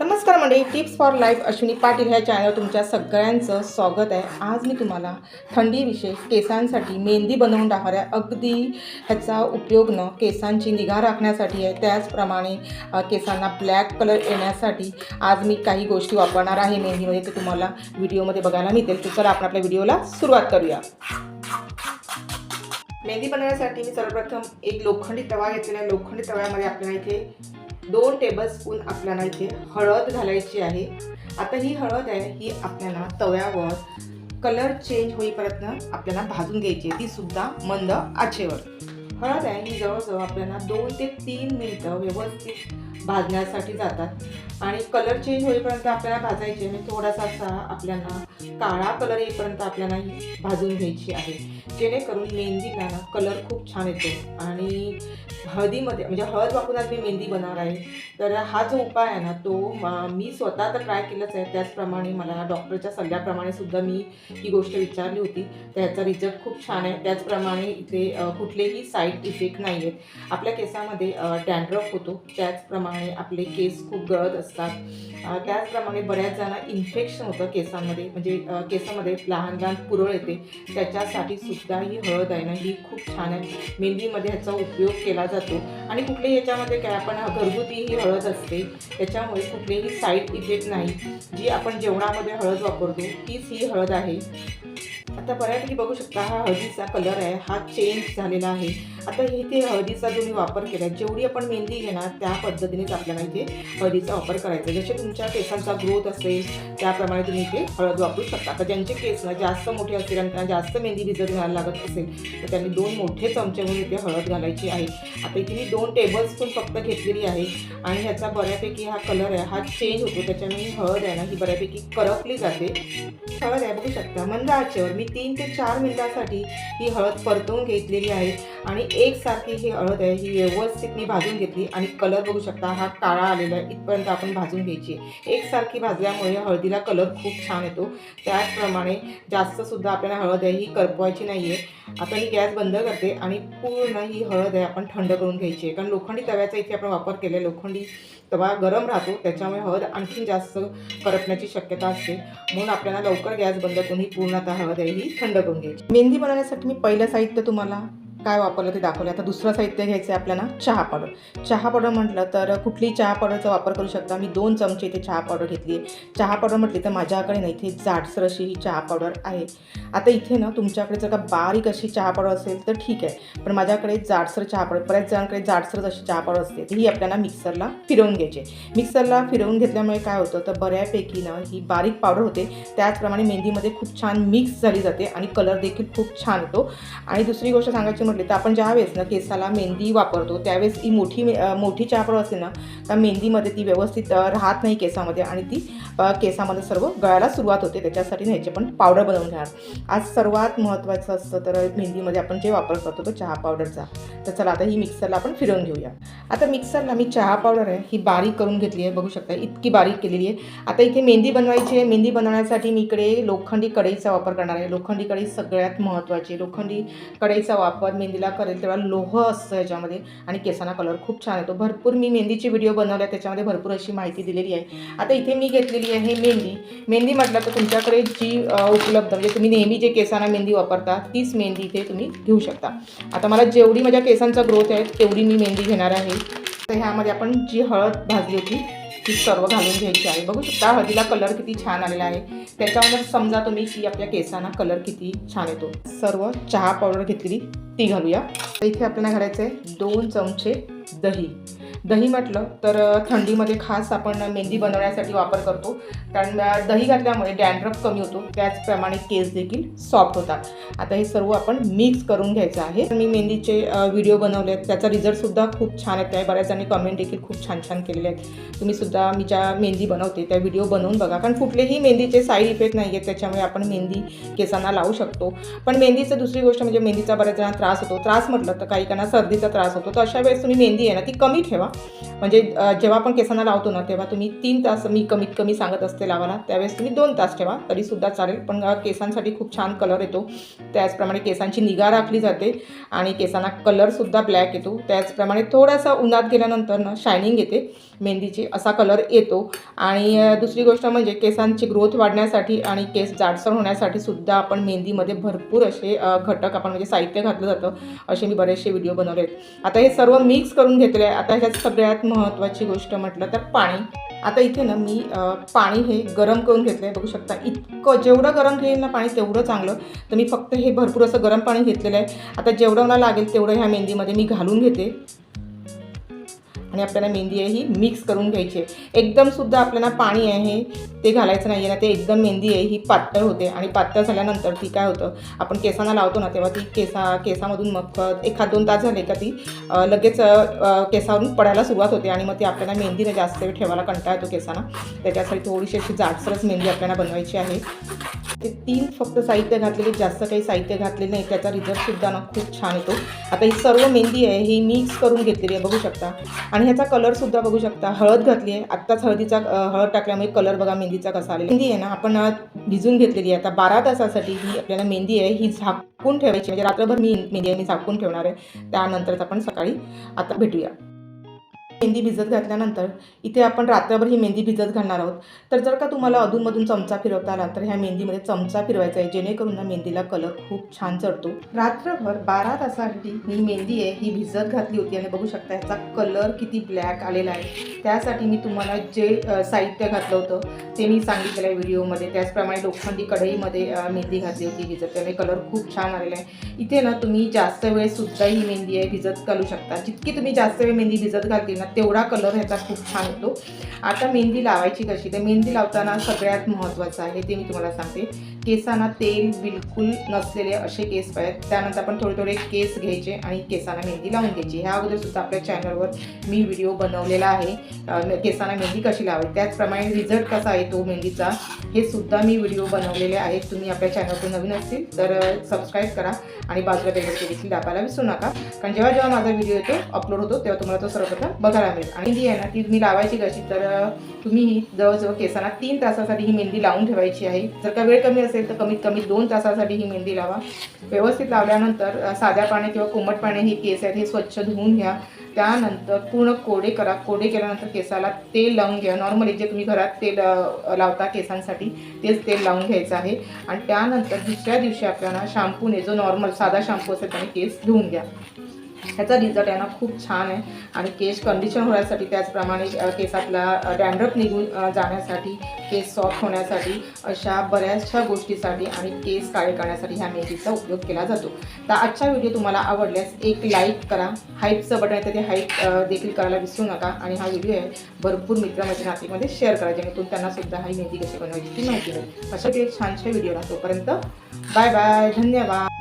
नमस्कार मंडळी tips for life Ashwini Patil ह्या चॅनल तुमच्या सगळ्यांचं स्वागत आहे. आज मी तुम्हाला थंडीविषयी केसांसाठी मेहंदी बनवून टाकणाऱ्या अगदी ह्याचा उपयोग न केसांची निगा राखण्यासाठी आहे. त्याचप्रमाणे केसांना ब्लॅक कलर येण्यासाठी आज मी काही गोष्टी वापरणार आहे मेहंदीमध्ये. ते तुम्हाला व्हिडिओमध्ये बघायला मिळतील. तर चला आपण आपल्या व्हिडिओला सुरुवात करूया. मेहंदी बनवण्यासाठी मी सर्वप्रथम एक लोखंडी तवा घेतलेला आहे. लोखंडी तव्यामध्ये आपल्याला इथे दोन टेबलस्पून आपल्याला इथे हळद घालायची आहे. आता ही हळद आहे ही आपल्याला तव्यावर कलर चेंज होईपर्यंत आपल्याला भाजून घ्यायची आहे. ती सुद्धा मंद आचेवर. हळद आहे ही जवळजवळ आपल्याला दोन ते तीन मिनटं व्यवस्थित भाजण्यासाठी जातात. आणि कलर चेंज होईपर्यंत आपल्याला भाजायची आणि थोडासा असा आपल्याला काळा कलर येईपर्यंत आपल्याला ही भाजून घ्यायची आहे. जेणेकरून मेहंदीला ना कलर खूप छान येतो. आणि हळदीमध्ये म्हणजे हळद वापरून आज मी मेहंदी बनवणार आहे. तर हा जो उपाय आहे ना तो मी स्वतः तर ट्राय केलाच आहे. त्याचप्रमाणे मला डॉक्टरच्या सल्ल्याप्रमाणे सुद्धा मी ही गोष्ट विचारली होती. तर ह्याचा रिझल्ट खूप छान आहे. त्याचप्रमाणे इथे कुठलेही साईड इफेक्ट नाही आहेत आपल्या केसामध्ये डॅन्ड्रफ होतो. त्याचप्रमाणे आपले केस खूप गळत असतात. त्याचप्रमाणे बऱ्याच जणांना इन्फेक्शन होतं केसांमध्ये. म्हणजे केसामध्ये लहान लहान पुरळ येते. त्याच्यासाठी सुद्धा ही हळद आहे ना ही खूप छान आहे. मेहंदीमध्ये ह्याचा उपयोग केला जातो. आणि कुठलेही याच्यामध्ये काय आपण घरगुती ही हळद असते. त्याच्यामुळे कुठलेही साईड इफेक्ट नाही. जी आपण जेवणामध्ये हळद वापरतो तीच ही हळद आहे. आता बऱ्यापैकी बघू शकता हा हळदीचा कलर आहे. हा चेंज झालेला आहे. आता इथे हळदीचा जो मी वापर केला जेवढी आपण मेहंदी घेणार त्या पद्धतीनेच आपल्याला इथे हळदीचा वापर करायचा आहे. जसे तुमच्या केसांचा ग्रोथ असेल त्याप्रमाणे तुम्ही इथे हळद वापरू शकता. आता ज्यांचे केस ना जास्त मोठे असतील आणि त्यांना जास्त मेहंदी भिजत घालायला लागत असेल तर त्यांनी दोन मोठे चमचे म्हणून इथे हळद घालायची आहे. आता इथे मी दोन टेबलस्पून फक्त घेतलेली आहे आणि ह्याचा बऱ्यापैकी हा कलर आहे हा चेंज होतो. त्याच्यामुळे हळद आहे ना ही बऱ्यापैकी करपली जाते. हळद आहे बघू शकता. मंद आचेवर मी तीन ते चार मिनिटासाठी ही हळद परतवून घेतलेली आहे. आणि एकसारखी ही हळद आहे ही व्यवस्थित मी भाजून घेतली. आणि कलर बघू शकता हा काळा आलेला आहे इथपर्यंत आपण भाजून घ्यायची आहे. एकसारखी भाजल्यामुळे हळदीला कलर खूप छान येतो. त्याचप्रमाणे जास्तसुद्धा आपल्याला हळद आहे ही करपवायची नाही आहे आता मी गॅस बंद करते आणि पूर्ण ही हळद आहे आपण थंड करून घ्यायची आहे. कारण लोखंडी तव्याचा इथे आपण वापर केला आहे लोखंडी तवा गरम राहतो त्याच्यामुळे हळद आणखीन जास्त करपण्याची शक्यता असते. म्हणून आपल्याला लवकर गॅस बंद करून ही पूर्णतः हळद आहे ही थंड करून घ्यायची. मेहंदी बनवण्यासाठी मी पहिलं साहित्य तुम्हाला काय वापरलं ते दाखवलं आता दुसरं साहित्य घ्यायचं आहे आपल्याला चहा पावडर. चहा पावडर म्हटलं तर कुठलीही चहा पावडरचा वापर करू शकता. मी दोन चमचे इथे चहा पावडर घेतली आहे. चहा पावडर म्हटली तर माझ्याकडे नाही इथे जाडसर अशी ही चहा पावडर आहे. आता इथे ना तुमच्याकडे जर का बारीक अशी चहा पावडर असेल तर ठीक आहे. पण माझ्याकडे जाडसर चहा पावडर बऱ्याच जणांकडे जाडसर अशी चहा पावडर असते. तर ही आपल्याला मिक्सरला फिरवून घ्यायची. आहे. मिक्सरला फिरवून घेतल्यामुळे काय होतं? तर बऱ्यापैकी ना ही बारीक पावडर होते. त्याचप्रमाणे मेहंदीमध्ये खूप छान मिक्स झाली जाते आणि कलर देखील खूप छान येतो आणि दुसरी गोष्ट सांगायची म्हटले तर आपण ज्यावेळेस ना केसाला मेहंदी वापरतो त्यावेळेस ती मोठी मे- मोठी चहा असते ना तर मेहंदीमध्ये ती व्यवस्थित राहत नाही केसामध्ये आणि ती केसामध्ये सर्व गळायला सुरुवात होते. त्याच्यासाठी ना पण पावडर बनवून घ्या आज सर्वात महत्त्वाचं असतं तर मेहंदीमध्ये आपण जे वापर करतो तो चहा पावडरचा. तर चला आता ही मिक्सरला आपण फिरवून घेऊया. आता मिक्सरला मी चहा पावडर आहे ही बारीक करून घेतली आहे बघू शकता इतकी बारीक केलेली आहे. आता इथे मेहंदी बनवायची आहे. मेहंदी बनवण्यासाठी मी इकडे लोखंडी कढईचा वापर करणार आहे. लोखंडी कढई सगळ्यात महत्त्वाची लोखंडी कढईचा वापर मेहंदीला करेल तेव्हा लोह असतं याच्यामध्ये आणि केसांना कलर खूप छान येतो. भरपूर मी मेहंदीचे व्हिडिओ बनवले त्याच्यामध्ये भरपूर अशी माहिती दिलेली आहे. आता इथे मी घेतलेली आहे मेहंदी. मेहंदी म्हटलं तर तुमच्याकडे जी उपलब्ध म्हणजे तुम्ही नेहमी जे केसांना मेहंदी वापरता तीच मेहंदी इथे तुम्ही घेऊ शकता. आता मला जेवढी माझ्या केसांचा ग्रोथ आहे तेवढी मी मेहंदी घेणार आहे. तर ह्यामध्ये आपण जी हळद भाजली होती ती सर्व घालून घ्यायची आहे. बघू शकता हळदीला कलर किती छान आलेला आहे. त्याच्यावर समजा तुम्ही की आपल्या केसांना कलर किती छान येतो. सर्व चहा पावडर घेतलेली ती घालूया. तर इथे आपल्याला घालायचं आहे दोन चमचे दही. दही म्हटलं तर थंडीमध्ये खास आपण मेहंदी बनवण्यासाठी वापर करतो. कारण दही घातल्यामुळे डॅन्ड्रफ कमी होतो. त्याचप्रमाणे केस देखील सॉफ्ट होतात. आता हे सर्व आपण मिक्स करून घ्यायचं आहे. मी मेहंदीचे व्हिडिओ बनवले आहेत. त्याचा रिझल्टसुद्धा खूप छान येत आहे बऱ्याच जणी कमेंट देखील खूप छान छान केलेले आहेत. तुम्ही सुद्धा मी ज्या मेहंदी बनवते त्या व्हिडिओ बनवून बघा. कारण कुठलेही मेहंदीचे साईड इफेक्ट नाही आहेत. त्याच्यामुळे आपण मेहंदी केसांना लावू शकतो. पण मेहंदीचं दुसरी गोष्ट म्हणजे मेहंदीचा बऱ्याच जणांना त्रास होतो. त्रास म्हटलं तर काही काहींना सर्दीचा त्रास होतो. तर अशा वेळेस तुम्ही मेहंदी आहे ना ती कमी ठेवा. म्हणजे जेव्हा आपण केसांना लावतो ना तेव्हा तुम्ही तीन तास मी कमीत कमी सांगत असते लावायला. त्यावेळेस तुम्ही दोन तास ठेवा तरीसुद्धा चालेल. पण केसांसाठी खूप छान कलर येतो. त्याचप्रमाणे केसांची निगा राखली जाते आणि केसांना कलरसुद्धा ब्लॅक येतो. त्याचप्रमाणे थोडासा उन्हात गेल्यानंतर ना शायनिंग येते. मेहंदीची असा कलर येतो. आणि दुसरी गोष्ट म्हणजे केसांची ग्रोथ वाढण्यासाठी आणि केस जाडसर होण्यासाठी सुद्धा आपण मेहंदीमध्ये भरपूर असे घटक आपण म्हणजे साहित्य घातलं जातं. असे मी बरेचसे व्हिडिओ बनवले आहेत आता हे सर्व मिक्स करून घेतले आहे आता ह्याच्यात सगळ्यात महत्त्वाची गोष्ट म्हटलं तर पाणी. आता इथे ना मी पाणी हे गरम करून घेतलं आहे बघू शकता इतकं जेवढं गरम घेईल ना पाणी तेवढं चांगलं. तर मी फक्त हे भरपूर असं गरम पाणी घेतलेलं आहे. आता जेवढं मला लागेल तेवढं ह्या मेहंदीमध्ये मी घालून घेते. आणि आपल्याला मेहंदी आहे ही मिक्स करून घ्यायची आहे. एकदमसुद्धा आपल्याला पाणी आहे ते घालायचं नाही आहे ना ते एकदम मेहंदी आहे ही पातळ होते. आणि पातळ झाल्यानंतर ती काय होतं आपण केसांना लावतो ना तेव्हा ती केसा केसामधून मग एखाद दोन तास झाले का ती लगेच केसावरून पडायला सुरुवात होते. आणि मग ती आपल्याला मेहंदीने जास्त वेळ ठेवायला कंटाळतो केसांना. त्याच्यासाठी थोडीशी अशी जाडसरच मेहंदी आपल्याला बनवायची आहे. ते तीन फक्त साहित्य घातलेले जास्त काही साहित्य घातलेले नाही त्याचा रिझल्टसुद्धा ना खूप छान येतो. आता ही सर्व मेहंदी आहे ही मिक्स करून घेतलेली आहे बघू शकता. आणि ह्याचा कलरसुद्धा बघू शकता. हळद घातली आहे. आत्ताच हळदीचा हळद टाकल्यामुळे कलर बघा मेहंदीचा कसा आलेला मेहंदी आहे ना आपण भिजून घेतलेली आहे. आता बारा तासासाठी ही आपल्याला मेहंदी आहे ही झाकून ठेवायची म्हणजे रात्रभर मी मेहंदी आहे मी झाकून ठेवणार आहे. त्यानंतरच आपण सकाळी आता भेटूया. मेहंदी भिजत घातल्यानंतर इथे आपण रात्रभर ही मेहंदी भिजत घालणार आहोत. तर जर का तुम्हाला अधूनमधून चमचा फिरवता आला तर ह्या मेहंदीमध्ये चमचा फिरवायचा आहे जेणेकरून ना मेहंदीला कलर खूप छान चढतो. रात्रभर बारा तासासाठी ही मेहंदी आहे ही भिजत घातली होती आणि बघू शकता ह्याचा कलर किती ब्लॅक आलेला आहे. त्यासाठी मी तुम्हाला जे साहित्य घातलं होतं ते मी सांगितलेलं आहे व्हिडिओमध्ये. त्याचप्रमाणे लोखंडी कढईमध्ये मेहंदी घातली होती भिजत त्याने कलर खूप छान आलेला आहे. इथे ना तुम्ही जास्त वेळसुद्धा ही मेहंदी आहे भिजत घालू शकता. जितकी तुम्ही जास्त वेळ मेहंदी भिजत घातली ना तेवढा कलर ह्याचा खूप छान येतो. आता मेहंदी लावायची कशी? तर मेहंदी लावताना सगळ्यात महत्त्वाचं आहे ते मी तुम्हाला सांगते. केसांना तेल बिलकुल नसलेले असे केस पाहिजेत. त्यानंतर आपण थोडे थोडे केस घ्यायचे आणि केसांना मेहंदी लावून घ्यायची. ह्या अगोदरसुद्धा आपल्या चॅनलवर मी व्हिडिओ बनवलेला आहे. केसांना मेहंदी कशी लावायची? त्याचप्रमाणे रिझल्ट कसा आहे तो मेहंदीचा? हे सुद्धा मी व्हिडिओ बनवलेले आहेत. तुम्ही आपल्या चॅनलवर नवीन असतील तर सबस्क्राईब करा आणि बाजूला बेलचे देखील दाबायला विसरू नका. कारण जेव्हा जेव्हा माझा व्हिडिओ येतो अपलोड होतो तेव्हा तुम्हाला तो सर्वप्रथम बघायला मिळेल आणि मेहंदी आहे ना ती तुम्ही लावायची कशी तर तुम्ही जवळजवळ केसांना तीन तासासाठी ही मेहंदी लावून ठेवायची आहे. जर का वेळ कमी असेल तर कमीत कमी दोन तासासाठी ही मेहंदी लावा. व्यवस्थित लावल्यानंतर साध्या पाणी किंवा कोमट पाणी हे केस आहेत हे स्वच्छ धुवून घ्या. त्यानंतर पूर्ण कोडे करा. कोडे केल्यानंतर केसाला तेल लावून घ्या. नॉर्मली जे तुम्ही घरात तेल लावता केसांसाठी तेच तेल लावून घ्यायचं आहे. आणि त्यानंतर दुसऱ्या दिवशी आपल्याला शॅम्पूने जो नॉर्मल साधा शॅम्पू असेल त्याने केस धुवून घ्या. ह्याचा रिझल्ट आहे ना खूप छान आहे. आणि केस कंडिशन होण्यासाठी त्याचप्रमाणे केसातला डॅन्ड्रप निघून जाण्यासाठी केस सॉफ्ट होण्यासाठी अशा बऱ्याचशा गोष्टीसाठी आणि केस काळे करण्यासाठी ह्या मेहंदीचा उपयोग केला जातो. तर आजचा व्हिडिओ तुम्हाला आवडल्यास एक लाईक करा. हाईपचं बटन आहे तर ते हाईप देखील करायला विसरू नका. आणि हा व्हिडिओ आहे भरपूर मित्रमैत्री नातीमध्ये शेअर करा जेणेकरून त्यांनासुद्धा ही मेहंदी कशी बनवायची ती माहिती मिळेल. अशा एक छानशा व्हिडिओला तोपर्यंत बाय बाय धन्यवाद.